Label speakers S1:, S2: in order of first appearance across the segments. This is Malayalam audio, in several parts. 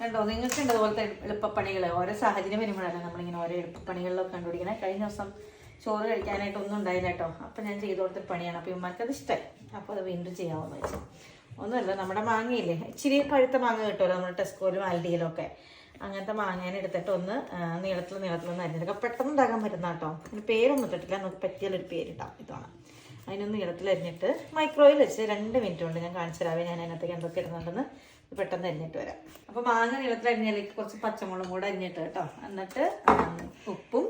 S1: കണ്ടോ നിങ്ങൾക്ക് ഉണ്ട് അതുപോലത്തെ എളുപ്പപ്പണികൾ ഓരോ സാഹചര്യം വരുമ്പോഴാണ് നമ്മളിങ്ങനെ ഓരോ എളുപ്പപ്പണികളിലൊക്കെ കണ്ടുപിടിക്കണം. കഴിഞ്ഞ ദിവസം ചോറ് കഴിക്കാനായിട്ട് ഒന്നും ഉണ്ടായില്ല കേട്ടോ. അപ്പം ഞാൻ ചെയ്തു കൊടുത്ത പണിയാണ്. അപ്പോൾ ഇമ്മക്കത് ഇഷ്ടമായി അപ്പോൾ അത് വീണ്ടും ചെയ്യാമെന്ന് വെച്ചു. ഒന്നുമല്ല നമ്മുടെ മാങ്ങയില്ലേ? ഇച്ചിരി പഴുത്ത മാങ്ങ കിട്ടുമല്ലോ നമ്മുടെ ടെസ്കോയിലും ഒക്കെ. അങ്ങനത്തെ മാങ്ങേനെ എടുത്തിട്ട് ഒന്ന് നീളത്തിൽ നീളത്തിൽ ഒന്ന് അരിഞ്ഞെടുക്കുക പെട്ടെന്ന് ഉണ്ടാക്കാൻ പറ്റുന്ന കേട്ടോ. അതിന് പേരൊന്നും ഇട്ടിട്ടില്ല. നമുക്ക് പറ്റിയാലൊരു പേരിട്ടാം ഇതാണ്. അതിനൊന്ന് നീളത്തിൽ അരിഞ്ഞിട്ട് മൈക്രോവേവ് വെച്ച് രണ്ട് മിനിറ്റ് കൊണ്ട് ഞാൻ കാണിച്ചു തരാവേ ഞാൻ അതിനകത്തേക്ക് എന്തൊക്കെ ഇടുന്നുണ്ടെന്ന് പെട്ടെന്ന് അരിഞ്ഞിട്ട് വരാം. അപ്പോൾ മാങ്ങ നീളത്തിൽ അരിഞ്ഞതിലേക്ക് കുറച്ച് പച്ചമുളകും കൂടെ അരിഞ്ഞിട്ട് കേട്ടോ. എന്നിട്ട് ഉപ്പും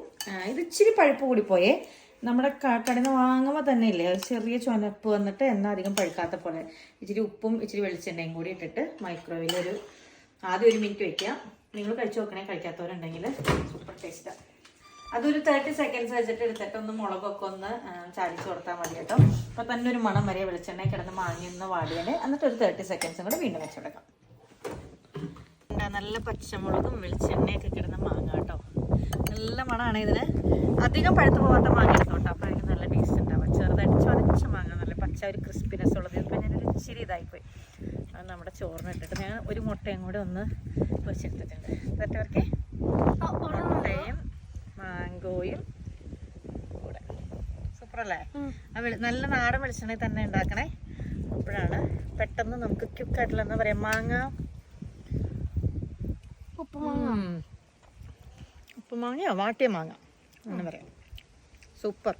S1: ഇത് ഇച്ചിരി പഴുപ്പ് കൂടിപ്പോയേ. നമ്മുടെ കടന്ന് വാങ്ങുമ്പോൾ തന്നെ ഇല്ലേ ചെറിയ ചുവനപ്പ് വന്നിട്ട് എന്നാൽ അധികം പഴുക്കാത്ത പോലെ. ഇച്ചിരി ഉപ്പും ഇച്ചിരി വെളിച്ചെണ്ണയും കൂടി ഇട്ടിട്ട് മൈക്രോവേവിൽ ഒരു ആദ്യം ഒരു മിനിറ്റ് വെക്കാം. നിങ്ങൾ കഴിച്ചു നോക്കണേ കഴിക്കാത്തവരുണ്ടെങ്കിൽ സൂപ്പർ ടേസ്റ്റാണ് അതൊരു തേർട്ടി സെക്കൻഡ്സ് വെച്ചിട്ട് എടുത്തിട്ട് ഒന്ന് മുളകൊക്കെ ഒന്ന് ചാലിച്ച് കൊടുത്താൽ മതി കേട്ടോ. അപ്പോൾ തന്നെ ഒരു മണം വരെ വെളിച്ചെണ്ണ കിടന്ന് മാങ്ങി ഒന്ന് വാടിയാൽ എന്നിട്ട് ഒരു തേർട്ടി സെക്കൻഡ്സും കൂടെ വീണ്ടും വെച്ചെടുക്കാം എന്താ നല്ല പച്ചമുളകും വെളിച്ചെണ്ണയൊക്കെ കിടന്ന മാങ്ങ കേട്ടോ. നല്ല മണമാണ് ഇതിന്. അധികം പഴുത്ത് പോകാത്ത മാങ്ങ കേട്ടോ. അപ്പോൾ എനിക്ക് നല്ല ടേസ്റ്റ് ഉണ്ടാവും. ചെറുതായിട്ട് ചുരച്ച മാങ്ങ നല്ല പച്ച ഒരു ക്രിസ്പിനെസ് ഉള്ളത്. ഇപ്പം ഞാനൊരു ഇച്ചിരി ഇതായിപ്പോയി. അത് നമ്മുടെ ചോറിനിട്ടിട്ട് ഞാൻ ഒരു മുട്ടയും കൂടെ ഒന്ന് പൊരിച്ചെടുത്തിട്ടുണ്ട്. എന്നിട്ട് മാങ്കോയും കൂടെ അല്ലേ ആ നല്ല നാടൻ വെളിച്ചെണ്ണ തന്നെ ഉണ്ടാക്കണേ. അപ്പോഴാണ് പെട്ടെന്ന് നമുക്ക് ക്യുക്കായിട്ടുള്ള എന്താ പറയാ. മാങ്ങ. ഉപ്പുമാങ്ങ ഉപ്പുമാങ്ങയോ വാട്ടിയ മാങ്ങ. എന്ന് പറയാം. സൂപ്പർ.